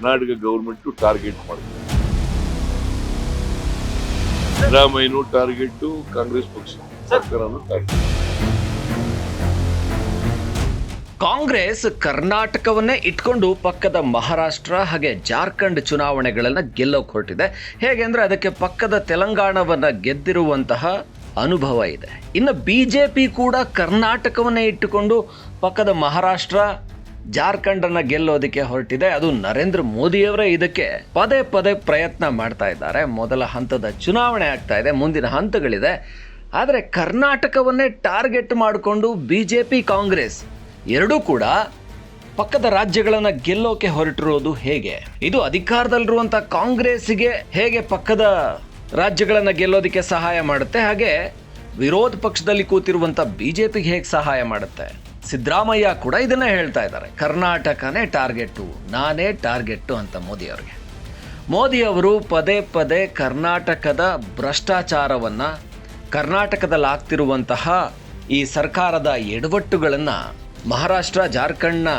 Karnataka government target ಮಾಡಿದೆ. ಸಿದ್ದರಾಮಯ್ಯನು target Congress ಪಕ್ಷ target Congress ಕರ್ನಾಟಕವನ್ನೇ ಇಟ್ಕೊಂಡು ಪಕ್ಕದ ಮಹಾರಾಷ್ಟ್ರ ಹಾಗೆ ಜಾರ್ಖಂಡ್ ಚುನಾವಣೆಗಳನ್ನ ಗೆಲ್ಲೋಕೆ ಹೊರಟಿದೆ ಹೇಗೆ ಅಂದರೆ ಅದಕ್ಕೆ ಪಕ್ಕದ ತೆಲಂಗಾಣವನ್ನು ಗೆದ್ದಿರುವಂತಹ ಅನುಭವ ಇದೆ. ಇನ್ನು ಬಿಜೆಪಿ ಕೂಡ ಕರ್ನಾಟಕವನ್ನೇ ಇಟ್ಟುಕೊಂಡು ಪಕ್ಕದ ಮಹಾರಾಷ್ಟ್ರ ಜಾರ್ಖಂಡ್ ಅನ್ನ ಗೆಲ್ಲೋದಕ್ಕೆ ಹೊರಟಿದೆ. ಅದು ನರೇಂದ್ರ ಮೋದಿಯವರೇ ಇದಕ್ಕೆ ಪದೇ ಪದೇ ಪ್ರಯತ್ನ ಮಾಡ್ತಾ ಇದ್ದಾರೆ. ಮೊದಲ ಹಂತದ ಚುನಾವಣೆ ಆಗ್ತಾ ಇದೆ, ಮುಂದಿನ ಹಂತಗಳಿದೆ. ಆದರೆ ಕರ್ನಾಟಕವನ್ನೇ ಟಾರ್ಗೆಟ್ ಮಾಡಿಕೊಂಡು ಬಿಜೆಪಿ, ಕಾಂಗ್ರೆಸ್ ಎರಡೂ ಕೂಡ ಪಕ್ಕದ ರಾಜ್ಯಗಳನ್ನು ಗೆಲ್ಲೋಕೆ ಹೊರಟಿರೋದು ಹೇಗೆ? ಇದು ಅಧಿಕಾರದಲ್ಲಿರುವಂಥ ಕಾಂಗ್ರೆಸ್ಗೆ ಹೇಗೆ ಪಕ್ಕದ ರಾಜ್ಯಗಳನ್ನು ಗೆಲ್ಲೋದಕ್ಕೆ ಸಹಾಯ ಮಾಡುತ್ತೆ? ಹಾಗೆ ವಿರೋಧ ಪಕ್ಷದಲ್ಲಿ ಕೂತಿರುವಂತ ಬಿಜೆಪಿಗೆ ಹೇಗೆ ಸಹಾಯ ಮಾಡುತ್ತೆ? ಸಿದ್ದರಾಮಯ್ಯ ಕೂಡ ಇದನ್ನೇ ಹೇಳ್ತಾ ಇದ್ದಾರೆ ಕರ್ನಾಟಕನೇ ಟಾರ್ಗೆಟ್ಟು ನಾನೇ ಟಾರ್ಗೆಟ್ಟು ಅಂತ ಮೋದಿ ಅವರಿಗೆ ಮೋದಿ ಅವರು ಪದೇ ಪದೇ ಕರ್ನಾಟಕದ ಭ್ರಷ್ಟಾಚಾರವನ್ನು, ಕರ್ನಾಟಕದಲ್ಲಿ ಆಗ್ತಿರುವಂತಹ ಈ ಸರ್ಕಾರದ ಎಡವಟ್ಟುಗಳನ್ನು ಮಹಾರಾಷ್ಟ್ರ, ಜಾರ್ಖಂಡ್ನ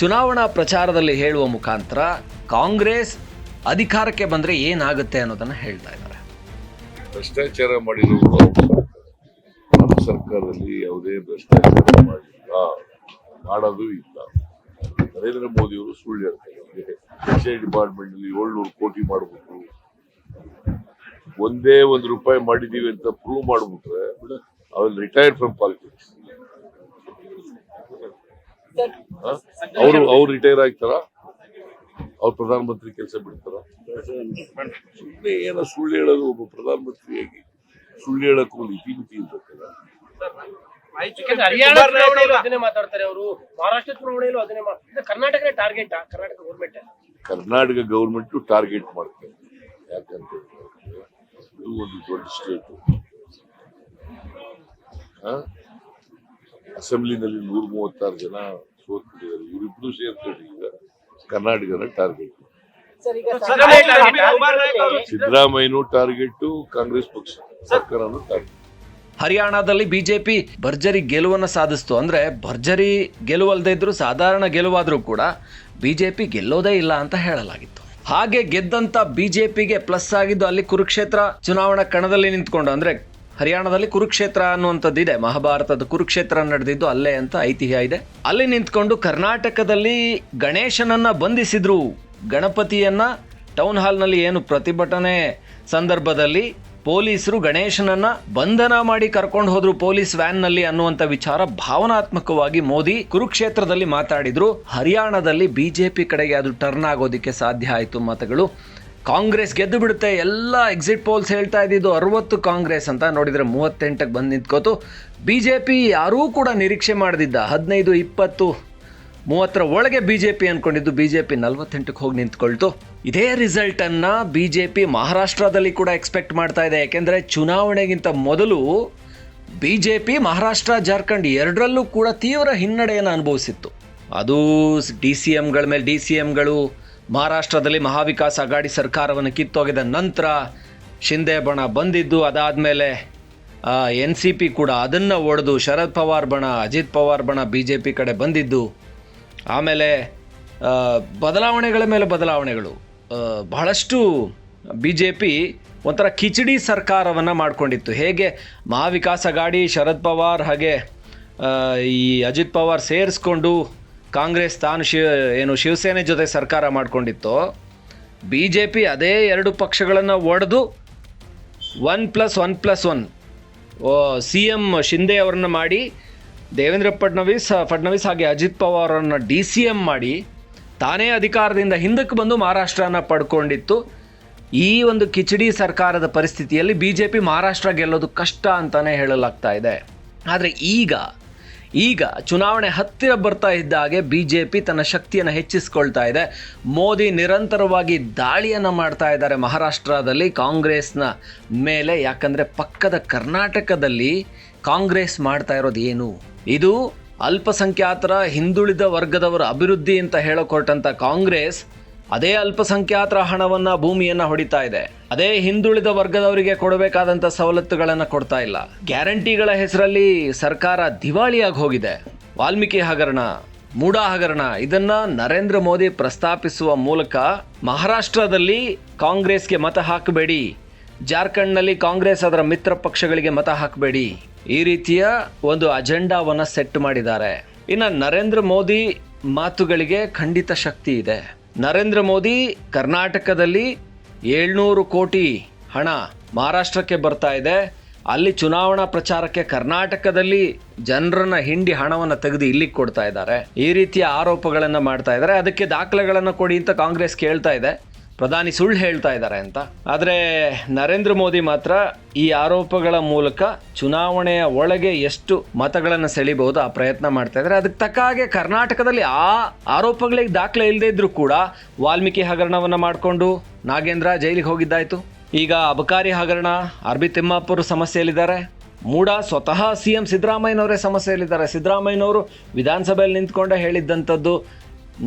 ಚುನಾವಣಾ ಪ್ರಚಾರದಲ್ಲಿ ಹೇಳುವ ಮುಖಾಂತರ ಕಾಂಗ್ರೆಸ್ ಅಧಿಕಾರಕ್ಕೆ ಬಂದರೆ ಏನಾಗುತ್ತೆ ಅನ್ನೋದನ್ನು ಹೇಳ್ತಾ ಇದ್ದಾರೆ ಭ್ರಷ್ಟಾಚಾರ. ನಮ್ಮ ಸರ್ಕಾರದಲ್ಲಿ ಯಾವುದೇ ಭ್ರಷ್ಟಾಚಾರ ಮಾಡಿಲ್ಲ. ಮಾಡೋದು ಇಲ್ಲ. ನರೇಂದ್ರ ಮೋದಿ ಅವರು ಸುಳ್ಳು ಹೇಳ್ತಾರೆ. ಎಕ್ಸೈಸ್ ಡಿಪಾರ್ಟ್ಮೆಂಟ್ ಅಲ್ಲಿ ಏಳ್ನೂರು ಕೋಟಿ ಮಾಡ್ಬಿಟ್ರು. ಒಂದೇ ಒಂದು ರೂಪಾಯಿ ಮಾಡಿದೀವಿ ಅಂತ ಪ್ರೂವ್ ಮಾಡ್ಬಿಟ್ರೆ ಅವ್ರು ರಿಟೈರ್ಡ್ ಫ್ರಮ್ ಪಾಲಿಟಿಕ್ಸ್ ಅವರು, ಅವ್ರು ರಿಟೈರ್ ಆಗ್ತಾರ? ಅವ್ರು ಪ್ರಧಾನಮಂತ್ರಿ ಕೆಲಸ ಬಿಡ್ತಾರ? ಸುಮ್ಮನೆ ಏನೋ ಸುಳ್ಳು ಹೇಳೋದು ಒಬ್ಬ ಪ್ರಧಾನಮಂತ್ರಿಯಾಗಿ ಸುಳ್ಳು ಹೇಳಕ್ಕೂ ಇತಿಮಿತಿ ಇರ್ತಕ್ಕಲ್ಲ ಹರಿಯಾಣ ಚುನಾವಣೆಯಲ್ಲೂ ಅದನ್ನೇ ಮಾತಾಡ್ತಾರೆ ಅವರು. ಮಹಾರಾಷ್ಟ್ರ ಚುನಾವಣೆಯಲ್ಲೂ ಅದನ್ನೇ ಕರ್ನಾಟಕನೇ target Karnataka government Karnataka government target ಮಾಡ್ತಾರೆ ಯಾಕಂತ ಇದು ಒಂದು ದೊಡ್ಡ ಸ್ಟೇಟ್ ಅಸೆಂಬ್ಲಿನಲ್ಲಿ ನೂರ ಮೂವತ್ತಾರು ಜನ ಸೋತ್ಬಿಟ್ಟಿದ್ದಾರೆ. ಇವರಿಬ್ರು ಸೇರ್ಕೊಂಡು ಈಗ ಕರ್ನಾಟಕದ ಟಾರ್ಗೆಟ್ ಸಿದ್ದರಾಮಯ್ಯನೂ ಟಾರ್ಗೆಟ್ ಕಾಂಗ್ರೆಸ್ ಪಕ್ಷ ಸರ್ಕಾರನೂ ಟಾರ್ಗೆಟ್ ಹರಿಯಾಣದಲ್ಲಿ ಬಿಜೆಪಿ ಭರ್ಜರಿ ಗೆಲುವನ್ನು ಸಾಧಿಸ್ತು. ಅಂದರೆ ಭರ್ಜರಿ ಗೆಲುವಲ್ದೇ ಇದ್ದರೂ ಸಾಧಾರಣ ಗೆಲುವಾದರೂ ಕೂಡ ಬಿಜೆಪಿ ಗೆಲ್ಲೋದೇ ಇಲ್ಲ ಅಂತ ಹೇಳಲಾಗಿತ್ತು. ಹಾಗೆ ಗೆದ್ದಂತ ಬಿಜೆಪಿಗೆ ಪ್ಲಸ್ ಆಗಿದ್ದು ಅಲ್ಲಿ ಕುರುಕ್ಷೇತ್ರ ಚುನಾವಣಾ ಕಣದಲ್ಲಿ ನಿಂತ್ಕೊಂಡು, ಅಂದರೆ ಹರಿಯಾಣದಲ್ಲಿ ಕುರುಕ್ಷೇತ್ರ ಅನ್ನುವಂಥದ್ದು ಇದೆ ಮಹಾಭಾರತದ ಕುರುಕ್ಷೇತ್ರ ನಡೆದಿದ್ದು ಅಲ್ಲೇ ಅಂತ ಐತಿಹ್ಯ ಇದೆ. ಅಲ್ಲಿ ನಿಂತ್ಕೊಂಡು ಕರ್ನಾಟಕದಲ್ಲಿ ಗಣೇಶನನ್ನ ಬಂಧಿಸಿದ್ರು. ಗಣಪತಿಯನ್ನ ಟೌನ್ ಹಾಲ್ನಲ್ಲಿ ಏನು ಪ್ರತಿಭಟನೆ ಸಂದರ್ಭದಲ್ಲಿ ಪೊಲೀಸರು ಗಣೇಶನನ್ನ ಬಂಧನ ಮಾಡಿ ಕರ್ಕೊಂಡು ಹೋದ್ರು ಪೊಲೀಸ್ ವ್ಯಾನ್ನಲ್ಲಿ ಅನ್ನುವಂತ ವಿಚಾರ ಭಾವನಾತ್ಮಕವಾಗಿ ಮೋದಿ ಕುರುಕ್ಷೇತ್ರದಲ್ಲಿ ಮಾತಾಡಿದ್ರು. ಹರಿಯಾಣದಲ್ಲಿ ಬಿಜೆಪಿ ಕಡೆಗೆ ಅದು ಟರ್ನ್ ಆಗೋದಕ್ಕೆ ಸಾಧ್ಯ ಆಯಿತು ಮತಗಳು. ಕಾಂಗ್ರೆಸ್ ಗೆದ್ದು ಬಿಡುತ್ತೆ, ಎಲ್ಲ ಎಕ್ಸಿಟ್ ಪೋಲ್ಸ್ ಹೇಳ್ತಾ ಇದ್ದಿದ್ದು ಅರವತ್ತು ಕಾಂಗ್ರೆಸ್ ಅಂತ ನೋಡಿದ್ರೆ ಮೂವತ್ತೆಂಟಕ್ಕೆ ಬಂದು ನಿಂತ್ಕೋತು. ಪಿ ಯಾರೂ ಕೂಡ ನಿರೀಕ್ಷೆ ಮಾಡದಿದ್ದ. ಹದಿನೈದು, ಇಪ್ಪತ್ತು, ಮೂವತ್ತರ ಒಳಗೆ ಬಿ ಜೆ ಪಿ ಅಂದ್ಕೊಂಡಿದ್ದು ಬಿ ಜೆ ಪಿ ನಲ್ವತ್ತೆಂಟಕ್ಕೆ ಹೋಗಿ ನಿಂತ್ಕೊಳ್ತು. ಇದೇ ರಿಸಲ್ಟ್ ಜೆ ಬಿಜೆಪಿ ಮಹಾರಾಷ್ಟ್ರದಲ್ಲಿ ಕೂಡ ಎಕ್ಸ್ಪೆಕ್ಟ್ ಮಾಡ್ತಾ ಇದೆ. ಯಾಕೆಂದ್ರೆ ಚುನಾವಣೆಗಿಂತ ಮೊದಲು ಬಿಜೆಪಿ ಮಹಾರಾಷ್ಟ್ರ, ಜಾರ್ಖಂಡ್ ಎರಡರಲ್ಲೂ ಕೂಡ ತೀವ್ರ ಹಿನ್ನಡೆಯನ್ನು ಅನುಭವಿಸಿತ್ತು. ಅದು ಡಿ ಸಿ ಎಮ್ಗಳ ಮೇಲೆ ಡಿ ಸಿ ಎಮ್ಗಳು ಮಹಾರಾಷ್ಟ್ರದಲ್ಲಿ ಮಹಾವಿಕಾಸ್ ಅಘಾಡಿ ಸರ್ಕಾರವನ್ನು ಕಿತ್ತೋಗಿದ ನಂತರ ಶಿಂದೆ ಬಣ ಬಂದಿದ್ದು, ಅದಾದಮೇಲೆ ಎನ್ ಸಿ ಪಿ ಕೂಡ ಅದನ್ನು ಒಡೆದು ಶರದ್ ಪವಾರ್ ಬಣ, ಅಜಿತ್ ಪವಾರ್ ಬಣ ಬಿ ಜೆ ಪಿ ಕಡೆ ಬಂದಿದ್ದು. ಆಮೇಲೆ ಬದಲಾವಣೆಗಳ ಮೇಲೆ ಬದಲಾವಣೆಗಳು. ಬಹಳಷ್ಟು ಬಿ ಜೆ ಪಿ ಒಂಥರ ಕಿಚಡಿ ಸರ್ಕಾರವನ್ನು ಮಾಡಿಕೊಂಡಿತ್ತು. ಹೇಗೆ ಮಹಾವಿಕಾಸ್ ಗಾಡಿ ಶರದ್ ಪವಾರ್ ಹಾಗೆ ಈ ಅಜಿತ್ ಪವಾರ್ ಸೇರಿಸ್ಕೊಂಡು ಕಾಂಗ್ರೆಸ್ ತಾನು ಶಿವ ಏನು ಶಿವಸೇನೆ ಜೊತೆ ಸರ್ಕಾರ ಮಾಡಿಕೊಂಡಿತ್ತು ಬಿ ಜೆ ಪಿ ಅದೇ ಎರಡು ಪಕ್ಷಗಳನ್ನು ಒಡೆದು one plus one plus one C M Shinde ಅವರನ್ನ ಮಾಡಿ, ದೇವೇಂದ್ರ ಫಡ್ನವೀಸ್ ಫಡ್ನವೀಸ್ ಹಾಗೆ ಅಜಿತ್ ಪವಾರ್ ಅವರನ್ನ ಡಿ ಸಿ ಎಂ ಮಾಡಿ ತಾನೇ ಅಧಿಕಾರದಿಂದ ಹಿಂದಕ್ಕೆ ಬಂದು ಮಹಾರಾಷ್ಟ್ರನ ಪಡ್ಕೊಂಡಿತ್ತು. ಈ ಒಂದು ಕಿಚಡಿ ಸರ್ಕಾರದ ಪರಿಸ್ಥಿತಿಯಲ್ಲಿ ಬಿ ಜೆ ಪಿ ಮಹಾರಾಷ್ಟ್ರ ಗೆಲ್ಲೋದು ಕಷ್ಟ ಅಂತಾನೆ ಹೇಳಲಾಗ್ತಾ ಇದೆ. ಆದರೆ ಈಗ ಈಗ ಚುನಾವಣೆ ಹತ್ತಿರ ಬರ್ತಾ ಇದ್ದ ಹಾಗೆ ಬಿ ಜೆ ಪಿ ತನ್ನ ಶಕ್ತಿಯನ್ನು ಹೆಚ್ಚಿಸ್ಕೊಳ್ತಾ ಇದೆ. ಮೋದಿ ನಿರಂತರವಾಗಿ ದಾಳಿಯನ್ನು ಮಾಡ್ತಾ ಇದ್ದಾರೆ ಮಹಾರಾಷ್ಟ್ರದಲ್ಲಿ ಕಾಂಗ್ರೆಸ್ನ ಮೇಲೆ. ಯಾಕಂದರೆ ಪಕ್ಕದ ಕರ್ನಾಟಕದಲ್ಲಿ ಕಾಂಗ್ರೆಸ್ ಮಾಡ್ತಾ ಇರೋದು ಏನು? ಇದು ಅಲ್ಪಸಂಖ್ಯಾತರ ಹಿಂದುಳಿದ ವರ್ಗದವರ ಅಭಿವೃದ್ಧಿ ಅಂತ ಹೇಳಕ್ ಹೊರಟಂತ ಕಾಂಗ್ರೆಸ್ ಅದೇ ಅಲ್ಪಸಂಖ್ಯಾತರ ಹಣವನ್ನ ಭೂಮಿಯನ್ನ ಹೊಡಿತಾ ಇದೆ. ಅದೇ ಹಿಂದುಳಿದ ವರ್ಗದವರಿಗೆ ಕೊಡಬೇಕಾದಂತ ಸವಲತ್ತುಗಳನ್ನು ಕೊಡ್ತಾ ಇಲ್ಲ. ಗ್ಯಾರಂಟಿಗಳ ಹೆಸರಲ್ಲಿ ಸರ್ಕಾರ ದಿವಾಳಿಯಾಗಿ ಹೋಗಿದೆ. ವಾಲ್ಮೀಕಿ ಹಗರಣ, ಮೂಡಾ ಹಗರಣ, ಇದನ್ನ ನರೇಂದ್ರ ಮೋದಿ ಪ್ರಸ್ತಾಪಿಸುವ ಮೂಲಕ ಮಹಾರಾಷ್ಟ್ರದಲ್ಲಿ ಕಾಂಗ್ರೆಸ್ಗೆ ಮತ ಹಾಕಬೇಡಿ. ಜಾರ್ಖಂಡ್ನಲ್ಲಿ ಕಾಂಗ್ರೆಸ್ ಅದರ ಮಿತ್ರ ಪಕ್ಷಗಳಿಗೆ ಮತ ಹಾಕಬೇಡಿ. ಈ ರೀತಿಯ ಒಂದು ಅಜೆಂಡಾವನ್ನ ಸೆಟ್ ಮಾಡಿದ್ದಾರೆ. ಇನ್ನು ನರೇಂದ್ರ ಮೋದಿ ಮಾತುಗಳಿಗೆ ಖಂಡಿತ ಶಕ್ತಿ ಇದೆ. ನರೇಂದ್ರ ಮೋದಿ ಕರ್ನಾಟಕದಲ್ಲಿ ಏಳ್ನೂರು ಕೋಟಿ ಹಣ ಮಹಾರಾಷ್ಟ್ರಕ್ಕೆ ಬರ್ತಾ ಇದೆ. ಅಲ್ಲಿ ಚುನಾವಣಾ ಪ್ರಚಾರಕ್ಕೆ ಕರ್ನಾಟಕದಲ್ಲಿ ಜನರನ್ನ ಹಿಂಡಿ ಹಣವನ್ನು ತೆಗೆದು ಇಲ್ಲಿಗೆ ಕೊಡ್ತಾ ಇದ್ದಾರೆ. ಈ ರೀತಿಯ ಆರೋಪಗಳನ್ನು ಮಾಡ್ತಾ ಇದ್ದಾರೆ. ಅದಕ್ಕೆ ದಾಖಲೆಗಳನ್ನು ಕೊಡಿ ಅಂತ ಕಾಂಗ್ರೆಸ್ ಕೇಳ್ತಾ ಇದೆ. ಪ್ರಧಾನಿ ಸುಳ್ಳು ಹೇಳ್ತಾ ಇದ್ದಾರೆ ಅಂತ. ಆದರೆ ನರೇಂದ್ರ ಮೋದಿ ಮಾತ್ರ ಈ ಆರೋಪಗಳ ಮೂಲಕ ಚುನಾವಣೆಯ ಒಳಗೆ ಎಷ್ಟು ಮತಗಳನ್ನು ಸೆಳಿಬಹುದು ಆ ಪ್ರಯತ್ನ ಮಾಡ್ತಾ ಇದ್ದಾರೆ. ಅದಕ್ಕೆ ತಕ್ಕ ಹಾಗೆ ಕರ್ನಾಟಕದಲ್ಲಿ ಆ ಆರೋಪಗಳಿಗೆ ದಾಖಲೆ ಇಲ್ಲದೇ ಇದ್ರೂ ಕೂಡ ವಾಲ್ಮೀಕಿ ಹಗರಣವನ್ನು ಮಾಡಿಕೊಂಡು ನಾಗೇಂದ್ರ ಜೈಲಿಗೆ ಹೋಗಿದ್ದಾಯ್ತು. ಈಗ ಅಬಕಾರಿ ಹಗರಣ, ಅರ್ಬಿ ತಿಮ್ಮಾಪುರ ಸಮಸ್ಯೆಯಲ್ಲಿದ್ದಾರೆ. ಮೂಡ ಸ್ವತಃ ಸಿ ಎಂ ಸಿದ್ದರಾಮಯ್ಯನವರೇ ಸಮಸ್ಯೆಯಲ್ಲಿದ್ದಾರೆ. ಸಿದ್ದರಾಮಯ್ಯನವರು ವಿಧಾನಸಭೆಯಲ್ಲಿ ನಿಂತ್ಕೊಂಡೇ ಹೇಳಿದ್ದಂಥದ್ದು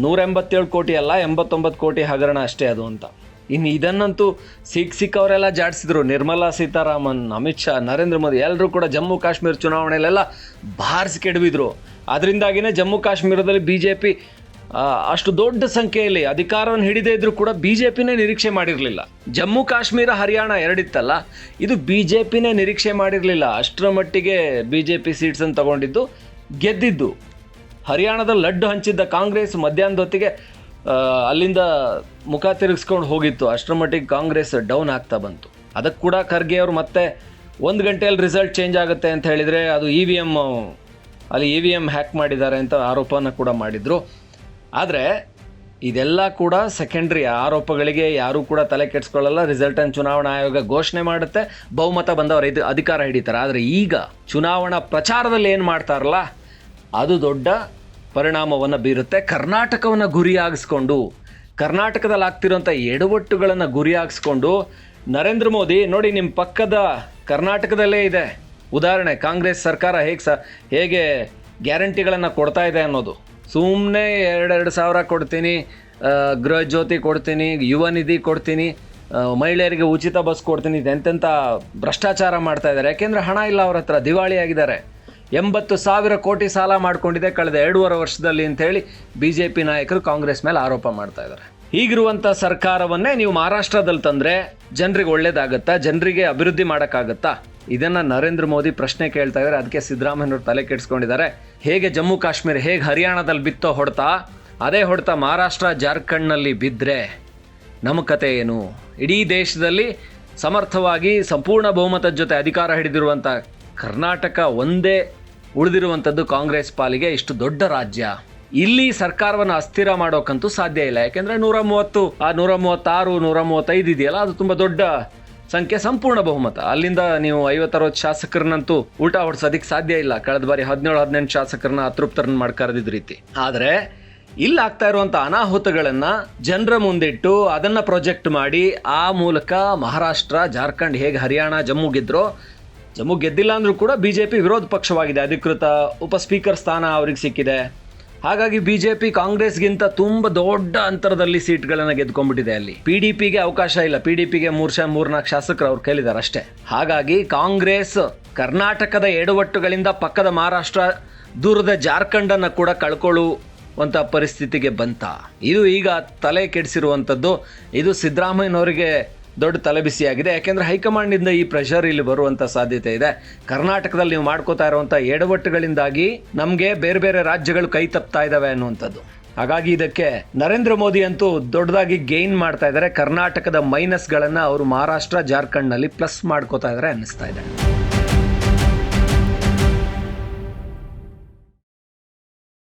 ನೂರ ಎಂಬತ್ತೇಳು ಕೋಟಿ ಅಲ್ಲ, ಎಂಬತ್ತೊಂಬತ್ತು ಕೋಟಿ ಹಗರಣ ಅಷ್ಟೇ ಅದು ಅಂತ. ಇನ್ನು ಇದನ್ನಂತೂ ಸಿಕ್ ಸಿಕ್ಕವರೆಲ್ಲ ಜಾಡಿಸಿದ್ರು. ನಿರ್ಮಲಾ ಸೀತಾರಾಮನ್, ಅಮಿತ್ ಶಾ, ನರೇಂದ್ರ ಮೋದಿ ಎಲ್ಲರೂ ಕೂಡ ಜಮ್ಮು ಕಾಶ್ಮೀರ ಚುನಾವಣೆಯಲ್ಲೆಲ್ಲ ಬಾರಿಸಿ ಕೆಡವಿದ್ರು. ಅದರಿಂದಾಗಿನೇ ಜಮ್ಮು ಕಾಶ್ಮೀರದಲ್ಲಿ ಬಿ ಜೆ ಪಿ ಅಷ್ಟು ದೊಡ್ಡ ಸಂಖ್ಯೆಯಲ್ಲಿ ಅಧಿಕಾರವನ್ನು ಹಿಡಿದೇ ಇದ್ರೂ ಕೂಡ ಬಿ ಜೆ ಪಿನೇ ನಿರೀಕ್ಷೆ ಮಾಡಿರಲಿಲ್ಲ. ಜಮ್ಮು ಕಾಶ್ಮೀರ, ಹರಿಯಾಣ ಎರಡಿತ್ತಲ್ಲ, ಇದು ಬಿ ಜೆ ಪಿನೇ ನಿರೀಕ್ಷೆ ಮಾಡಿರಲಿಲ್ಲ. ಅಷ್ಟರ ಮಟ್ಟಿಗೆ ಬಿ ಜೆ ಪಿ ಸೀಟ್ಸನ್ನು ತಗೊಂಡಿದ್ದು, ಗೆದ್ದಿದ್ದು. ಹರಿಯಾಣದಲ್ಲಿ ಲಡ್ಡು ಹಂಚಿದ್ದ ಕಾಂಗ್ರೆಸ್ ಮಧ್ಯಾಹ್ನದೊತ್ತಿಗೆ ಅಲ್ಲಿಂದ ಮುಖ ತಿರುಗಿಸ್ಕೊಂಡು ಹೋಗಿತ್ತು. ಅಷ್ಟರ ಮಟ್ಟಿಗೆ ಕಾಂಗ್ರೆಸ್ ಡೌನ್ ಆಗ್ತಾ ಬಂತು. ಅದಕ್ಕೆ ಕೂಡ ಖರ್ಗೆ ಅವರು ಮತ್ತೆ ಒಂದು ಗಂಟೆಯಲ್ಲಿ ರಿಸಲ್ಟ್ ಚೇಂಜ್ ಆಗುತ್ತೆ ಅಂತ ಹೇಳಿದರೆ ಅದು ಇ ವಿ ಎಂ ಅಲ್ಲಿ ಇ ವಿ ಎಂ ಹ್ಯಾಕ್ ಮಾಡಿದ್ದಾರೆ ಅಂತ ಆರೋಪನ ಕೂಡ ಮಾಡಿದರು. ಆದರೆ ಇದೆಲ್ಲ ಕೂಡ ಸೆಕೆಂಡ್ರಿ ಆರೋಪಗಳಿಗೆ ಯಾರೂ ಕೂಡ ತಲೆ ಕೆಡಿಸ್ಕೊಳ್ಳಲ್ಲ. ರಿಸಲ್ಟನ್ನು ಚುನಾವಣಾ ಆಯೋಗ ಘೋಷಣೆ ಮಾಡುತ್ತೆ. ಬಹುಮತ ಬಂದವರು ಇದು ಅಧಿಕಾರ ಹಿಡಿತಾರೆ. ಆದರೆ ಈಗ ಚುನಾವಣಾ ಪ್ರಚಾರದಲ್ಲಿ ಏನು ಮಾಡ್ತಾರಲ್ಲ, ಅದು ದೊಡ್ಡ ಪರಿಣಾಮವನ್ನು ಬೀರುತ್ತೆ. ಕರ್ನಾಟಕವನ್ನು ಗುರಿಯಾಗಿಸ್ಕೊಂಡು, ಕರ್ನಾಟಕದಲ್ಲಿ ಆಗ್ತಿರೋಂಥ ಎಡವಟ್ಟುಗಳನ್ನು ಗುರಿಯಾಗಿಸ್ಕೊಂಡು, ನರೇಂದ್ರ ಮೋದಿ, ನೋಡಿ ನಿಮ್ಮ ಪಕ್ಕದ ಕರ್ನಾಟಕದಲ್ಲೇ ಇದೆ. ಉದಾಹರಣೆ, ಕಾಂಗ್ರೆಸ್ ಸರ್ಕಾರ ಹೇಗೆ ಸ, ಹೇಗೆ ಗ್ಯಾರಂಟಿಗಳನ್ನು ಕೊಡ್ತಾ ಇದೆ ಅನ್ನೋದು. ಸುಮ್ಮನೆ ಎರಡೆರಡು ಸಾವಿರ ಕೊಡ್ತೀನಿ ಗೃಹಜ್ಯೋತಿ ಗೃಹ ಜ್ಯೋತಿ ಕೊಡ್ತೀನಿ, ಯುವ ನಿಧಿ ಕೊಡ್ತೀನಿ ಮಹಿಳೆಯರಿಗೆ ಉಚಿತ ಬಸ್ ಕೊಡ್ತೀನಿ ಎಂತೆಂಥ ಭ್ರಷ್ಟಾಚಾರ ಮಾಡ್ತಾ ಇದ್ದಾರೆ. ಯಾಕೆಂದರೆ ಹಣ ಇಲ್ಲ ಅವ್ರ ಹತ್ರ ದಿವಾಳಿ ಆಗಿದ್ದಾರೆ ಎಂಬತ್ತು ಸಾವಿರ ಕೋಟಿ ಸಾಲ ಮಾಡಿಕೊಂಡಿದೆ ಕಳೆದ ಎರಡೂವರೆ ವರ್ಷದಲ್ಲಿ ಅಂತೇಳಿ ಬಿ ಜೆ ಪಿ ನಾಯಕರು ಕಾಂಗ್ರೆಸ್ ಮೇಲೆ ಆರೋಪ ಮಾಡ್ತಾ ಇದ್ದಾರೆ. ಹೀಗಿರುವಂಥ ಸರ್ಕಾರವನ್ನೇ ನೀವು ಮಹಾರಾಷ್ಟ್ರದಲ್ಲಿ ತಂದರೆ ಜನರಿಗೆ ಒಳ್ಳೇದಾಗತ್ತಾ? ಜನರಿಗೆ ಅಭಿವೃದ್ಧಿ ಮಾಡೋಕ್ಕಾಗತ್ತಾ? ಇದನ್ನ ನರೇಂದ್ರ ಮೋದಿ ಪ್ರಶ್ನೆ ಕೇಳ್ತಾ ಇದ್ದಾರೆ. ಅದಕ್ಕೆ ಸಿದ್ದರಾಮಯ್ಯವ್ರು ತಲೆ ಕೆಡಿಸ್ಕೊಂಡಿದ್ದಾರೆ. ಹೇಗೆ ಜಮ್ಮು ಕಾಶ್ಮೀರ, ಹೇಗೆ ಹರಿಯಾಣದಲ್ಲಿ ಬಿತ್ತೋ ಹೊಡ್ತಾ? ಅದೇ ಹೊಡ್ತಾ ಮಹಾರಾಷ್ಟ್ರ, ಜಾರ್ಖಂಡ್ನಲ್ಲಿ ಬಿದ್ದರೆ ನಮ್ಮ ಕತೆ ಏನು? ಇಡೀ ದೇಶದಲ್ಲಿ ಸಮರ್ಥವಾಗಿ ಸಂಪೂರ್ಣ ಬಹುಮತದ ಜೊತೆ ಅಧಿಕಾರ ಹಿಡಿದಿರುವಂಥ ಕರ್ನಾಟಕ ಒಂದೇ ಉಳಿದಿರುವಂಥದ್ದು ಕಾಂಗ್ರೆಸ್ ಪಾಲಿಗೆ ಇಷ್ಟು ದೊಡ್ಡ ರಾಜ್ಯ. ಇಲ್ಲಿ ಸರ್ಕಾರವನ್ನು ಅಸ್ಥಿರ ಮಾಡೋಕ್ಕಂತೂ ಸಾಧ್ಯ ಇಲ್ಲ. ಯಾಕೆಂದರೆ ನೂರ ಮೂವತ್ತು ಆ ನೂರ ಮೂವತ್ತಾರು ನೂರ ಮೂವತ್ತೈದು ಇದೆಯಲ್ಲ, ಅದು ತುಂಬ ದೊಡ್ಡ ಸಂಖ್ಯೆ, ಸಂಪೂರ್ಣ ಬಹುಮತ. ಅಲ್ಲಿಂದ ನೀವು ಐವತ್ತರವತ್ತು ಶಾಸಕರನ್ನಂತೂ ಊಟ ಹೊಡ್ಸೋದಕ್ಕೆ ಸಾಧ್ಯ ಇಲ್ಲ. ಕಳೆದ ಬಾರಿ ಹದಿನೇಳು, ಹದಿನೆಂಟು ಶಾಸಕರನ್ನ ಅತೃಪ್ತರನ್ನ ಮಾಡಿ ರೀತಿ. ಆದರೆ, ಇಲ್ಲಿ ಆಗ್ತಾ ಇರುವಂಥ ಅನಾಹುತಗಳನ್ನು ಜನರ ಮುಂದಿಟ್ಟು ಅದನ್ನು ಪ್ರೊಜೆಕ್ಟ್ ಮಾಡಿ ಆ ಮೂಲಕ ಮಹಾರಾಷ್ಟ್ರ, ಜಾರ್ಖಂಡ್ ಹೇಗೆ ಹರಿಯಾಣ, ಜಮ್ಮು ಗೆದ್ರೋ ಜಮ್ಮು ಗೆದ್ದಿಲ್ಲ ಅಂದ್ರೂ ಕೂಡ ಬಿ ಜೆ ಪಿ ವಿರೋಧ ಪಕ್ಷವಾಗಿದೆ. ಅಧಿಕೃತ ಉಪ ಸ್ಪೀಕರ್ ಸ್ಥಾನ ಅವ್ರಿಗೆ ಸಿಕ್ಕಿದೆ. ಹಾಗಾಗಿ ಬಿ ಜೆ ಪಿ ಕಾಂಗ್ರೆಸ್ಗಿಂತ ತುಂಬ ದೊಡ್ಡ ಅಂತರದಲ್ಲಿ ಸೀಟ್ಗಳನ್ನು ಗೆದ್ಕೊಂಡ್ಬಿಟ್ಟಿದೆ ಅಲ್ಲಿ. ಪಿ ಡಿ ಪಿಗೆ ಅವಕಾಶ ಇಲ್ಲ. ಪಿ ಡಿ ಪಿಗೆ ಮೂರು ಶಾ ಮೂರ್ನಾಲ್ಕು ಶಾಸಕರು ಅವ್ರು ಕೇಳಿದ್ದಾರೆ ಅಷ್ಟೇ. ಹಾಗಾಗಿ ಕಾಂಗ್ರೆಸ್ ಕರ್ನಾಟಕದ ಎಡವಟ್ಟುಗಳಿಂದ ಪಕ್ಕದ ಮಹಾರಾಷ್ಟ್ರ, ದೂರದ ಜಾರ್ಖಂಡನ್ನು ಕೂಡ ಕಳ್ಕೊಳ್ಳುವಂಥ ಪರಿಸ್ಥಿತಿಗೆ ಬಂತ. ಇದು ಈಗ ತಲೆ ಕೆಡಿಸಿರುವಂಥದ್ದು ಇದು ಸಿದ್ದರಾಮಯ್ಯನವರಿಗೆ ದೊಡ್ಡ ತಲೆಬಿಸಿಯಾಗಿದೆ. ಯಾಕೆಂದರೆ ಹೈಕಮಾಂಡಿಂದ ಈ ಪ್ರೆಷರ್ ಇಲ್ಲಿ ಬರುವಂಥ ಸಾಧ್ಯತೆ ಇದೆ. ಕರ್ನಾಟಕದಲ್ಲಿ ನೀವು ಮಾಡ್ಕೋತಾ ಇರುವಂಥ ಎಡವಟ್ಟುಗಳಿಂದಾಗಿ ನಮಗೆ ಬೇರೆ ಬೇರೆ ರಾಜ್ಯಗಳು ಕೈ ತಪ್ತಾ ಇದ್ದಾವೆ ಅನ್ನುವಂಥದ್ದು. ಹಾಗಾಗಿ ಇದಕ್ಕೆ ನರೇಂದ್ರ ಮೋದಿ ಅಂತೂ ದೊಡ್ಡದಾಗಿ ಗೇನ್ ಮಾಡ್ತಾ ಇದ್ದಾರೆ. ಕರ್ನಾಟಕದ ಮೈನಸ್ಗಳನ್ನು ಅವರು ಮಹಾರಾಷ್ಟ್ರ, ಜಾರ್ಖಂಡ್ನಲ್ಲಿ ಪ್ಲಸ್ ಮಾಡ್ಕೋತಾ ಇದ್ದಾರೆ ಅನ್ನಿಸ್ತಾ ಇದೆ.